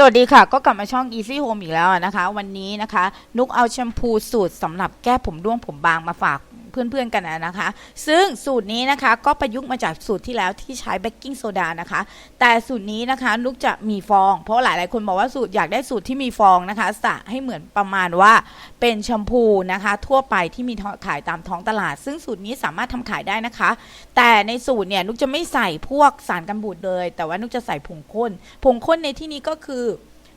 สวัสดีค่ะ ก็กลับมาช่อง Easy Home อีกแล้วนะคะ วันนี้นะคะ นุกเอาแชมพูสูตรสำหรับแก้ผมร่วงผมบางมาฝาก เพื่อนๆกันนะคะ ซึ่งสูตรนี้นะคะก็ประยุกต์มาจากสูตรที่แล้วที่ใช้เบกกิ้งโซดานะคะ แต่สูตรนี้นะคะนุกจะมีฟอง เพราะหลายๆคนบอกว่าสูตรอยากได้สูตรที่มีฟองนะคะสระให้เหมือนประมาณว่าเป็นแชมพูนะคะ ทั่วไปที่มีขายตามท้องตลาด ซึ่งสูตรนี้สามารถทำขายได้นะคะ แต่ในสูตรเนี่ยนุกจะไม่ใส่พวกสารกันบูดเลย แต่ว่านุกจะใส่ผงข้นผงข้นในที่นี้ก็คือ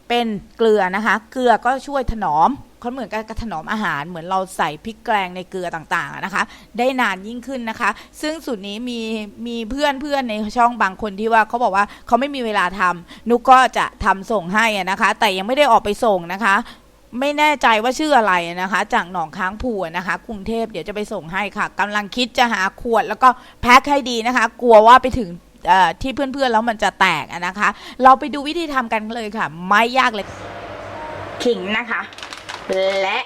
เป็นเกลือนะคะ เกลือก็ช่วยถนอม เขาเหมือนกับถนอมอาหารเหมือนเราใส่พริกแกงในเกลือต่างๆนะคะ ได้นานยิ่งขึ้นนะคะ ซึ่งสูตรนี้มีมีเพื่อนเพื่อนในช่องบางคนที่ว่าเขาบอกว่าเขาไม่มีเวลาทำนุกก็จะทำส่งให้นะคะ แต่ยังไม่ได้ออกไปส่งนะคะไม่แน่ใจว่าชื่ออะไรนะคะ จากหนองค้างผูนะคะกรุงเทพเดี๋ยวจะไปส่งให้ค่ะกำลังคิดจะหาขวดแล้วก็แพ็คให้ดีนะคะ กลัวว่าไปถึงเอ่อที่เพื่อนๆแล้วมันจะแตกนะคะ เราไปดูวิธีทำกันเลยค่ะ ไม่ยากเลยขิงนะคะ และ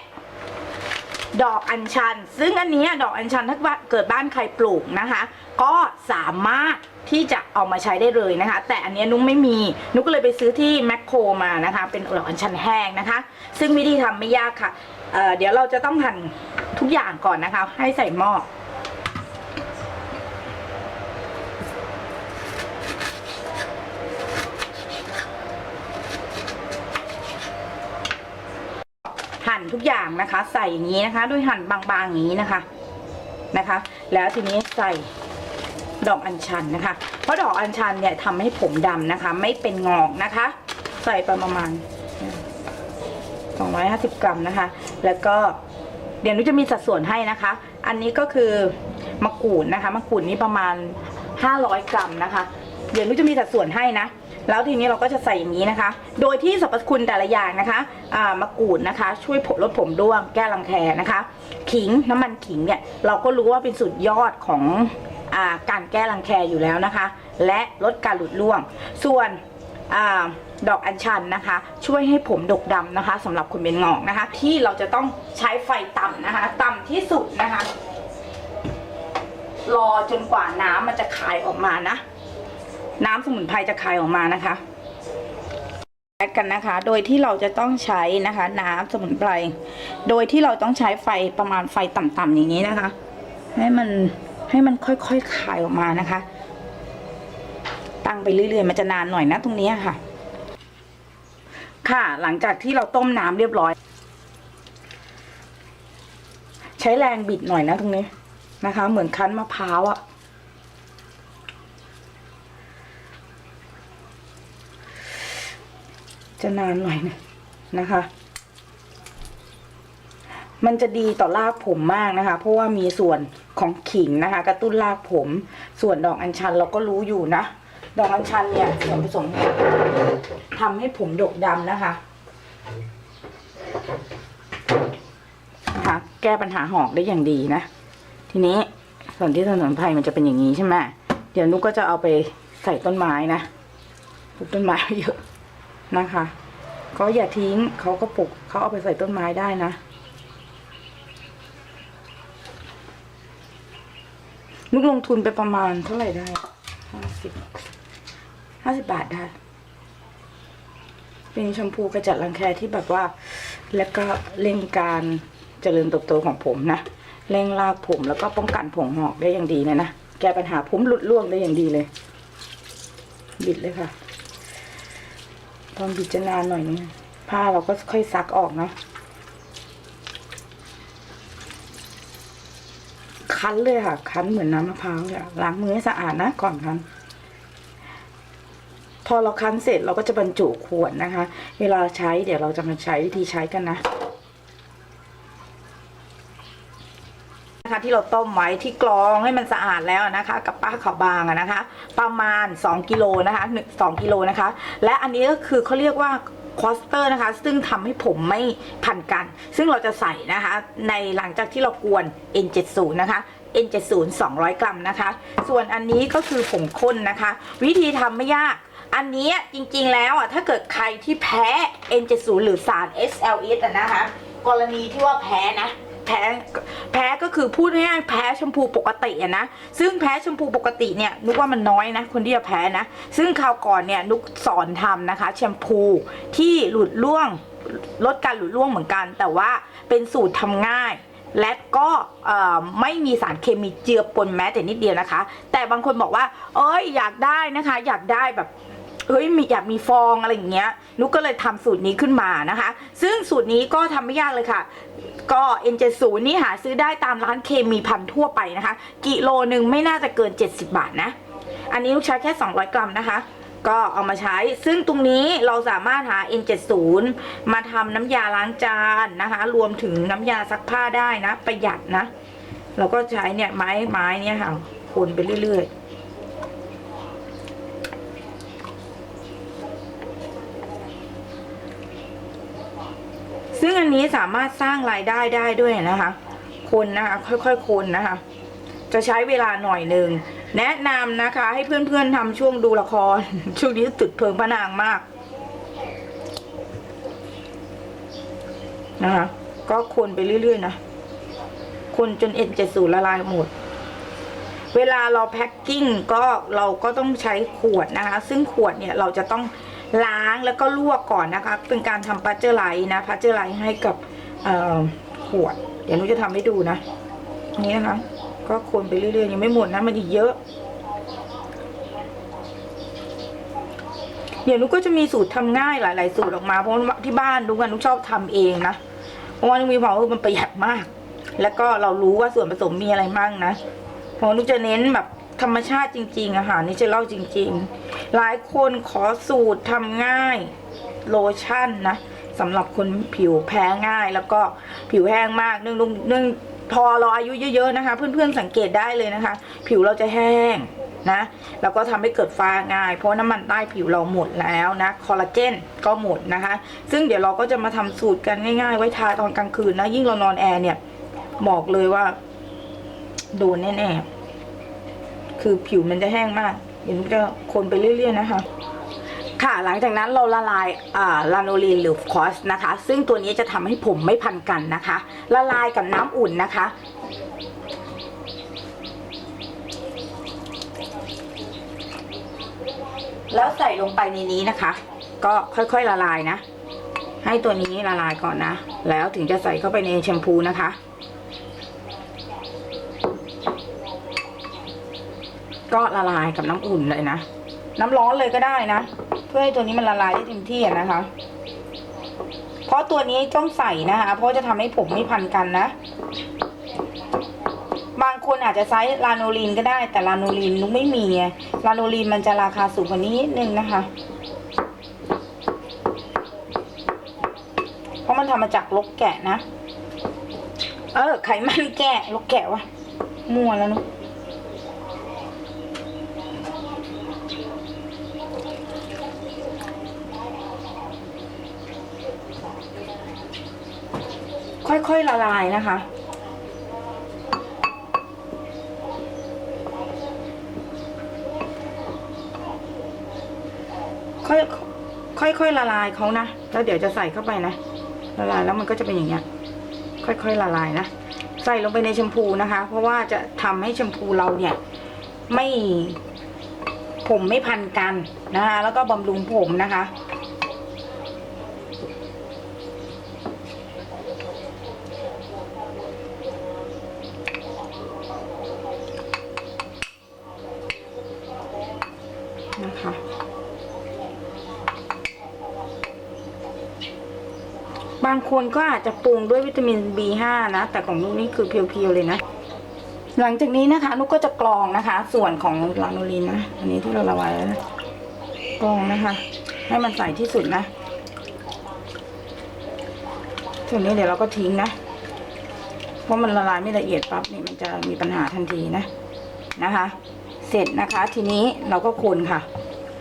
ดอกอัญชัน ซึ่งอันนี้ดอกอัญชันถ้าเกิดบ้านใครปลูกนะคะ ก็สามารถที่จะเอามาใช้ได้เลยนะคะ แต่อันนี้นุ้งไม่มี นุ้งก็เลยไปซื้อที่แมคโครมานะคะ เป็นดอกอัญชันแห้งนะคะ ซึ่งวิธีทำไม่ยากค่ะเเดี๋ยวเราจะต้องหั่นทุกอย่างก่อนนะคะ ให้ใส่หม้อ หั่น ทุกอย่างนะคะ ใส่อย่างนี้นะคะด้วยหั่นบางๆอย่างนี้นะคะนะคะ แล้วทีนี้ใส่ดอกอัญชันนะคะ เพราะดอกอัญชันเนี่ยทำให้ผมดำนะคะ ไม่เป็นงอกนะคะ ใส่ไปประมาณ 250 กรัมนะคะ แล้วก็เดี๋ยวนุจะมีสัดส่วนให้นะคะ อันนี้ก็คือมะกรูดนะคะมะกรูดนี้ประมาณ 500 กรัมนะคะ เดี๋ยวนุจะมีสัดส่วนให้นะ แล้วทีนี้เราก็จะใส่อย่างนี้นะคะ โดยที่สรรพคุณแต่ละอย่างนะคะามะกรูดนะคะ ช่วยผลลดผมร่วง แก้รังแคนะคะ ขิงน้ำมันขิงเนี่ยเราก็รู้ว่าเป็นสุดยอดของอาการแก้รังแคอยู่แล้วนะคะ และลดการหลุดร่วง ส่วนอดอกอัญชันนะคะ ช่วยให้ผมดกดำนะคะสำหรับคนเป็นงอกนะคะ ที่เราจะต้องใช้ไฟต่ำนะคะ ต่ำที่สุดนะคะ รอจนกว่าน้ำมันจะคายออกมานะ น้ำสมุนไพรจะคายออกมานะคะแยกกันนะคะ โดยที่เราจะต้องใช้นะคะ น้ำสมุนไพร โดยที่เราต้องใช้ไฟประมาณไฟต่ำๆอย่างนี้นะคะ ให้มันให้มันค่อยๆคายออกมานะคะ ตั้งไปเรื่อยๆมันจะนานหน่อยนะตรงนี้ค่ะ ค่ะหลังจากที่เราต้มน้ำเรียบร้อย ใช้แรงบิดหน่อยนะตรงนี้นะคะ เหมือนคั้นมะพร้าวอะ จะนานหน่อยนะนะคะ มันจะดีต่อรากผมมากนะคะ เพราะว่ามีส่วนของขิงนะคะ กระตุ้นรากผม ส่วนดอกอัญชันเราก็รู้อยู่นะ ดอกอัญชันเนี่ยส่วนผสมทำให้ผมดกดำนะคะนะคะแก้ปัญหาหอกได้อย่างดีนะ ทีนี้ส่วนที่ถนนไผ่มันจะเป็นอย่างนี้ใช่ไหมเดี๋ยวนุกก็จะเอาไปใส่ต้นไม้นะปลูกต้นไม้เยอะ นะคะก็อย่าทิ้งเขาก็ปลูกเขาเอาไปใส่ต้นไม้ได้นะนุกลงทุนไปประมาณเท่าไหร่ได้ห้าสิบห้าสิบบาทได้ เป็นแชมพูกระจัดรังแคที่แบบว่า แล้วก็เร่งการเจริญเติบโตของผมนะเร่งรากผมแล้วก็ป้องกันผมหอกได้อย่างดีเลยนะ แก้ปัญหาผมหลุดร่วงได้อย่างดีเลย บิดเลยค่ะ ตอนบิดจะนานหน่อยนึงผ้าเราก็ค่อยซักออกเนาะคั้นเลยค่ะ คั้นเหมือนน้ำมะพร้าวเลยล้างมือให้สะอาดนะก่อนคั้นพอเราคั้นเสร็จเราก็จะบรรจุขวดนะคะ เวลาใช้เดี๋ยวเราจะมาใช้วิธีใช้กันนะ นะคะ ที่เราต้มไว้ที่กรองให้มันสะอาดแล้วนะคะ กับป้าขาวบางนะคะ ประมาณ 2กิโลนะคะหนึ่งสองกิโลนะคะ และอันนี้ก็คือเขาเรียกว่าคอสเตอร์นะคะ ซึ่งทำให้ผมไม่พันกัน ซึ่งเราจะใส่นะคะ ในหลังจากที่เรากวน N70 นะคะ N70 200 กรัมนะคะ ส่วนอันนี้ก็คือผงข้นนะคะ วิธีทำไม่ยากอันนี้จริงๆแล้วอะถ้าเกิดใครที่แพ้ N70 หรือสาร SLS อะนะคะ กรณีที่ว่าแพ้นะ แพ้แพ้ก็คือพูดง่ายๆแพ้แชมพูปกติอะนะ ซึ่งแพ้แชมพูปกติเนี่ยนุกว่ามันน้อยนะ คนที่จะแพ้นะ ซึ่งคราวก่อนเนี่ยนุกสอนทำนะคะ แชมพูที่หลุดร่วงลดการหลุดร่วงเหมือนกัน แต่ว่าเป็นสูตรทำง่ายและก็ไม่มีสารเคมีเจือปนแม้แต่นิดเดียวนะคะ แต่บางคนบอกว่า เอ้ยอยากได้นะคะ อยากได้แบบ เฮ้ยมีอยากมีฟองอะไรอย่างเงี้ยนุกก็เลยทำสูตรนี้ขึ้นมานะคะ ซึ่งสูตรนี้ก็ทำไม่ยากเลยค่ะ ก็ N70 นี่หาซื้อได้ตามร้านเคมีพันทั่วไปนะคะ กิโลหนึ่งไม่น่าจะเกิน 70 บาทนะ อันนี้ลูกใช้แค่ 200 กรัมนะคะก็เอามาใช้ ซึ่งตรงนี้เราสามารถหา N70 มาทำน้ำยาล้างจานนะคะ รวมถึงน้ำยาซักผ้าได้นะ ประหยัดนะ เราก็ใช้เนี่ยไม้ไม้เนี่ยค่ะคนไปเรื่อยๆ ซึ่งอันนี้สามารถสร้างรายได้ได้ด้วยนะคะ คนนะคะค่อยๆคนนะคะ จะใช้เวลาหน่อยหนึ่งแนะนำนะคะ ให้เพื่อนๆทำช่วงดูละคร ช่วงนี้ตึกเพลิงพระนางมากนะคะ ก็คนไปเรื่อยๆนะคนจนเอ็นเจสูละลายหมด เวลาเราแพ็คกิ้งก็เราก็ต้องใช้ขวดนะคะ ซึ่งขวดเนี่ยเราจะต้อง ล้างแล้วก็ลวกก่อนนะคะ เป็นการทำปัจเจอร์ไลท์นะปัจเจอร์ไลท์ให้กับขวด เดี๋ยวนุจะทำให้ดูนะนี่นะคะ ก็คนไปเรื่อยๆยังไม่หมดนะมันอีกเยอะ เดี๋ยวนุกก็จะมีสูตรทำง่ายหลาย ๆ สูตรออกมาเพราะที่บ้านนุกอะนุกชอบทำเองนะเพราะว่านุกมีความว่ามันประหยัดมาก แล้วก็เรารู้ว่าส่วนผสมมีอะไรมั่งนะเพราะนุกจะเน้นแบบธรรมชาติจริงๆอาหารนี่จะเล่าจริง ๆ หลายคนขอสูตรทำง่ายโลชั่นนะสำหรับคนผิวแพ้ง่ายแล้วก็ผิวแห้งมากเนื่องเนื่องพอเราอายุเยอะๆนะคะ เพื่อนๆสังเกตได้เลยนะคะ ผิวเราจะแห้งนะแล้วก็ทำให้เกิดฝ้าง่าย เพราะน้ำมันใต้ผิวเราหมดแล้วนะคอลลาเจนก็หมดนะคะ ซึ่งเดี๋ยวเราก็จะมาทำสูตรกันง่าย ๆ ไว้ทาตอนกลางคืนนะยิ่งเรานอนแอร์เนี่ยบอกเลยว่า โดนแน่ๆคือผิวมันจะแห้งมาก เดี๋ยวนุกจะคนไปเรื่อยๆนะคะค่ะหลังจากนั้นเราละลายอ่าลาโนลีนหรือคอสนะคะ ซึ่งตัวนี้จะทำให้ผมไม่พันกันนะคะ ละลายกับน้ำอุ่นนะคะ แล้วใส่ลงไปในนี้นะคะ ก็ค่อยๆละลายนะ ให้ตัวนี้ละลายก่อนนะ แล้วถึงจะใส่เข้าไปในแชมพูนะคะ ก็ละลายกับน้ำอุ่นเลยนะ น้ำร้อนเลยก็ได้นะ เพื่อให้ตัวนี้มันละลายได้เต็มที่นะคะ เพราะตัวนี้ต้องใส่นะคะ เพราะจะทำให้ผมไม่พันกันนะ บางคนอาจจะใช้ลาโนลีนก็ได้ แต่ลาโนลีนนุกไม่มีไงลาโนลีนมันจะราคาสูงกว่านี้นิดนึงนะคะ เพราะมันทำมาจากลกแกะนะ เออ ไขมันแกะลกแกะวะ มั่วแล้วนุก ค่อยๆละลายนะคะ ค่อยค่อยๆละลายเขานะ แล้วเดี๋ยวจะใส่เข้าไปนะ ละลายแล้วมันก็จะเป็นอย่างเงี้ย ค่อยๆละลายนะ ใส่ลงไปในแชมพูนะคะ เพราะว่าจะทำให้แชมพูเราเนี่ย ไม่ผมไม่พันกันนะคะ แล้วก็บำรุงผมนะคะ บางคนก็อาจจะปรุงด้วยวิตามิน B5 นะ แต่ของนุกนี่คือเพียวๆเลยนะ หลังจากนี้นะคะนุกก็จะกรองนะคะ ส่วนของลาโนลินนะ อันนี้ที่เราละลายแล้วนะกรองนะคะ ให้มันใสที่สุดนะ ส่วนนี้เดี๋ยวเราก็ทิ้งนะ เพราะมันละลายไม่ละเอียดปั๊บนี่มันจะมีปัญหาทันทีนะนะคะ เสร็จนะคะ ทีนี้เราก็คนค่ะ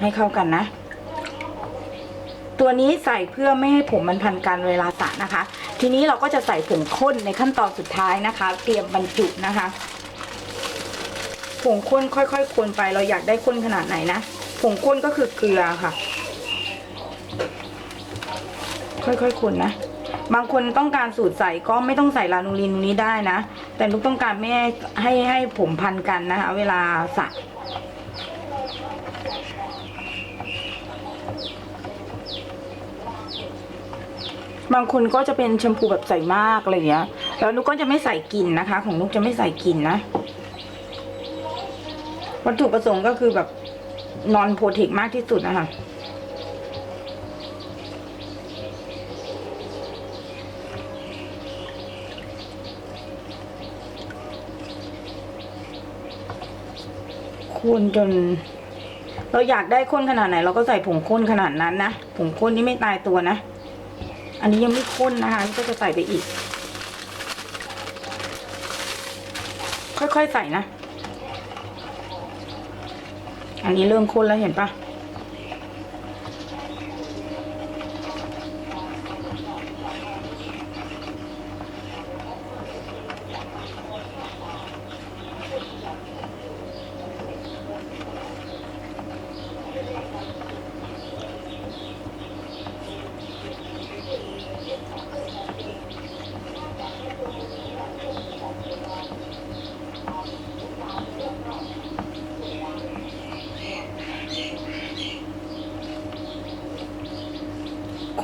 ให้เข้ากันนะ ตัวนี้ใส่เพื่อไม่ให้ผมมันพันกันเวลาสระนะคะ ทีนี้เราก็จะใส่ผงข้นในขั้นตอนสุดท้ายนะคะ เตรียมบรรจุนะคะผงข้นค่อยๆคนไปเราอยากได้ข้นขนาดไหนนะผงข้นก็คือเกลือค่ะ ค่อยๆคนนะบางคนต้องการสูตรใส่ก็ไม่ต้องใส่ลานูลินนี้ได้นะ แต่นุกต้องการไม่ให้ให้ให้ผมพันกันนะคะเวลาสระ บางคนก็จะเป็นแชมพูแบบใสมากอะไรอย่างเงี้ย แล้วนุกก็จะไม่ใส่กลิ่นนะคะ ของนุกจะไม่ใส่กลิ่นนะ วัตถุประสงค์ก็คือแบบนอนโปรเทคมากที่สุดนะคะข้นจน เราอยากได้ข้นขนาดไหน เราก็ใส่ผงข้นขนาดนั้นนะ ผงข้นนี่ไม่ตายตัวนะ อันนี้ยังไม่ข้นนะคะก็จะใส่ไปอีก ค่อยๆใส่นะ อันนี้เริ่มข้นแล้วเห็นปะ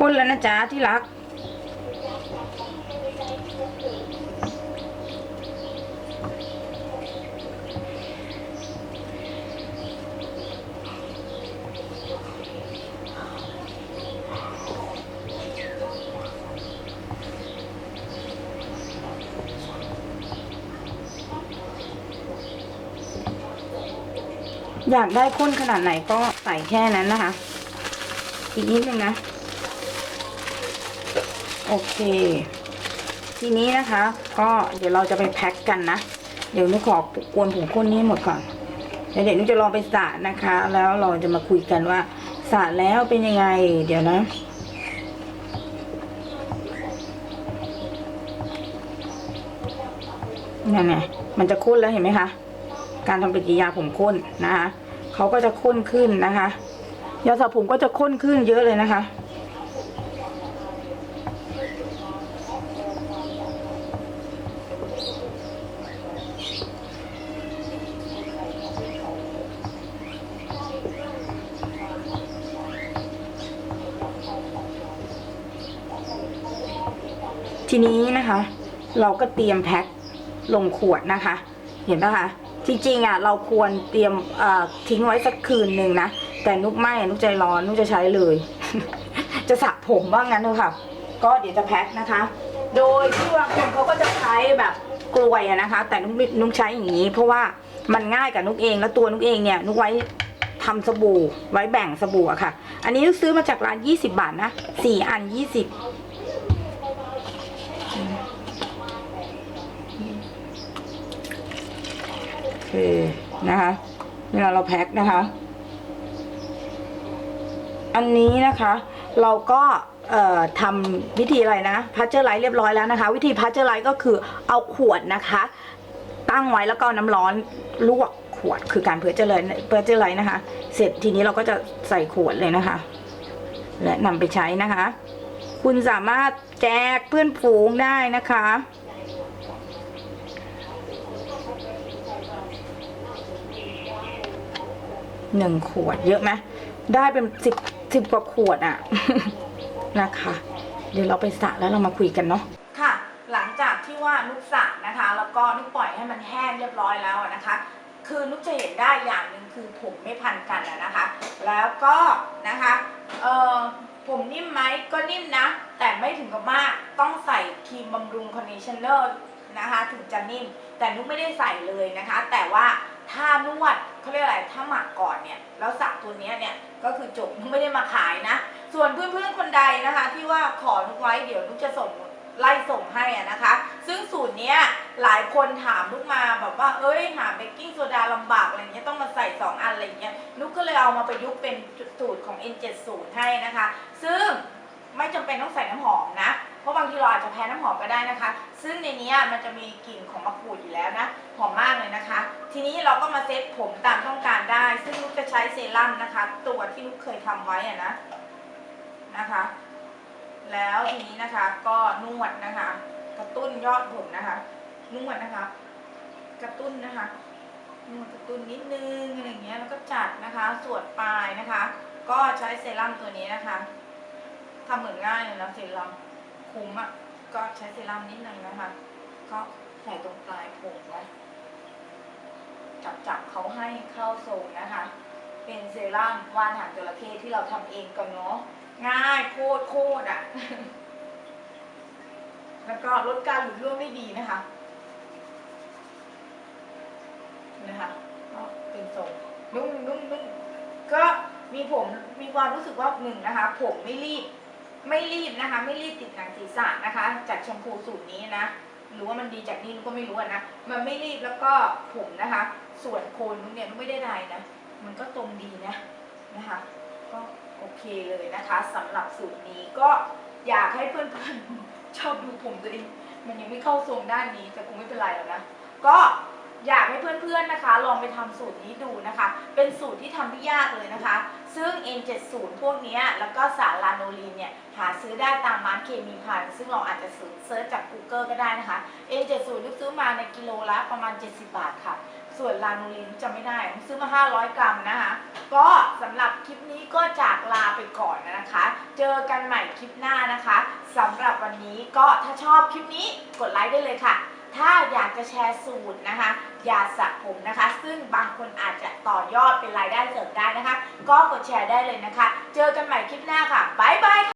ข้ นแล้วนะจ๊ะที่รัก อยากได้ข้นขนาดไหนก็ใส่แค่นั้นนะคะ อีกนิดนึงนะ โอเค ทีนี้นะคะ ก็เดี๋ยวเราจะไปแพ็คกันนะ เดี๋ยวนุกขอกวนผงข้นนี้ให้หมดก่อนเดี๋ยวเดี๋ยวนุจะลองไปสระนะคะ แล้วเราจะมาคุยกันว่าสระแล้วเป็นยังไง เดี๋ยวนะนั่นไงมันจะข้นแล้วเห็นไหมคะ การทำปฏิกิริยาผมข้นนะคะเขาก็จะข้นขึ้นนะคะ ยาสระผมก็จะข้นขึ้นเยอะเลยนะคะ ทีนี้นะคะ เราก็เตรียมแพ็คลงขวดนะคะ เห็นปะคะจริงๆอะเราควรเตรียมทิ้งไว้สักคืนหนึ่งนะ แต่นุกไม่นุกใจร้อนนุกจะใช้เลย จะสระผมว่างั้นเถอะค่ะ ก็เดี๋ยวจะแพ็คนะคะ โดยที่บางคนเขาก็จะใช้แบบกลวยนะคะ แต่นุกนุกใช้อย่างนี้ เพราะว่ามันง่ายกับนุกเองแล้วตัวนุกเองเนี่ยนุกไว้ทำสบู่ไว้แบ่งสบู่อะค่ะ อันนี้นุกซื้อมาจากร้าน 20 บาทนะสี่อัน 20 โอ เคนะคะ เวลาเราแพ็คนะคะ อันนี้นะคะ เราก็ทำวิธีอะไรนะพัชเจอร์ไลท์เรียบร้อยแล้วนะคะ วิธีพัชเจอร์ไลท์ก็คือเอาขวดนะคะ ตั้งไว้แล้วก็น้ำร้อนลวกขวดคือการเพอเจอร์ไลท์เพอเจอร์ไลท์นะคะ เสร็จทีนี้เราก็จะใส่ขวดเลยนะคะ และนำไปใช้นะคะ คุณสามารถแจกเพื่อนฝูงได้นะคะ หนึ่งขวดเยอะไหมได้เป็นสิบสิบกว่าขวดอะนะคะ เดี๋ยวเราไปสระแล้วเรามาคุยกันเนาะค่ะ หลังจากที่ว่านุกสระนะคะ แล้วก็นุกปล่อยให้มันแห้งเรียบร้อยแล้วนะคะ คือนุกจะเห็นได้อย่างหนึ่งคือผมไม่พันกันอะนะคะ แล้วก็นะคะเออผมนิ่มไหมก็นิ่มนะ แต่ไม่ถึงกับมากต้องใส่ครีมบำรุงคอนดิชเนอร์นะคะ ถึงจะนิ่ม แต่นุกไม่ได้ใส่เลยนะคะ แต่ว่า ถ้านวดเขาเรียกอะไรถ้าหมักก่อนเนี่ยแล้วสระตัวนี้เนี่ยก็คือจบไม่ได้มาขายนะ ส่วนเพื่อนๆคนใดนะคะ ที่ว่าขอนุกไว้เดี๋ยวนุกจะส่งไล่ส่งให้อะนะคะ ซึ่งสูตรเนี้ยหลายคนถามนุกมาแบบว่าเอ้ยหาเบกกิ้งโซดาลำบากอะไรเงี้ยต้องมาใส่สองอันอะไรเงี้ยนุกก็เลยเอามาประยุกต์เป็นสูตรของ N70 ให้นะคะ ซึ่งไม่จำเป็นต้องใส่น้ำหอมนะ เพราะบางทีเราอาจจะแพ้น้ำหอมก็ได้นะคะ ซึ่งในนี้มันจะมีกลิ่นของมะกรูดอยู่แล้วนะ หอมมากเลยนะคะ ทีนี้เราก็มาเซตผมตามต้องการได้ ซึ่งนุกจะใช้เซรั่มนะคะ ตัวที่นุกเคยทำไว้อะนะนะคะ แล้วทีนี้นะคะก็นวดนะคะ กระตุ้นยอดผมนะคะนวดนะคะ กระตุ้นนะคะนวดกระตุ้นนิดนึงอะไรเงี้ยแล้วก็จัดนะคะส่วนปลายนะคะ ก็ใช้เซรั่มตัวนี้นะคะทำเหมือนง่ายเลยนะเซรั่ม คุ้มอะก็ใช้เซรั่มนิดนึงนะคะ ก็ใส่ตรงปลายผมไว้จับจับเขาให้เข้าทรงนะคะ เป็นเซรั่มว่านหางจระเข้ที่เราทำเองกันเนาะง่ายโคตรโคตรอะ แล้วก็ลดการหลุดร่วงได้ดีนะคะ นะคะก็เป็นทรงนุ่มนุ่มนุ่มก็มีผมมีความรู้สึกว่าหนึ่งนะคะ ผมไม่รีบ ไม่รีบนะคะ ไม่รีบติดหนังศีรษะนะคะ จากแชมพูสูตรนี้นะหรือว่ามันดีจากนี่นุ้ก็ไม่รู้นะมันไม่รีบแล้วก็ผมนะคะ ส่วนโคนนุ้เนี่ยนุ้ไม่ได้ใดนะมันก็ตรงดีนะนะคะ ก็โอเคเลยนะคะสำหรับสูตรนี้ก็อยากให้เพื่อนๆชอบดูผมตัวเองมันยังไม่เข้าทรงด้านนี้แต่คงไม่เป็นไรหรอกนะก็ อยากให้เพื่อนๆนะคะ ลองไปทำสูตรนี้ดูนะคะ เป็นสูตรที่ทำไม่ยากเลยนะคะ ซึ่ง N70 พวกนี้แล้วก็สารลาโนลีนเนี่ยหาซื้อได้ตามร้านเคมีพันซึ่งเราอาจจะเซิร์ชจาก Google ก็ได้นะคะ N70 ลูกซื้อมาในกิโลละประมาณ 70 บาทค่ะ ส่วนลาโนลีนจะไม่ได้ซื้อมา 500 กรัมนะคะ ก็สำหรับคลิปนี้ก็จากลาไปก่อนนะคะ เจอกันใหม่คลิปหน้านะคะสำหรับวันนี้ก็ถ้าชอบคลิปนี้กดไลค์ได้เลยค่ะ ถ้าอยากจะแชร์สูตรนะคะ ยาสระผมนะคะ ซึ่งบางคนอาจจะต่อยอดเป็นรายได้เสริมได้นะคะ ก็กดแชร์ได้เลยนะคะ เจอกันใหม่คลิปหน้าค่ะบ๊ายบายค่ะ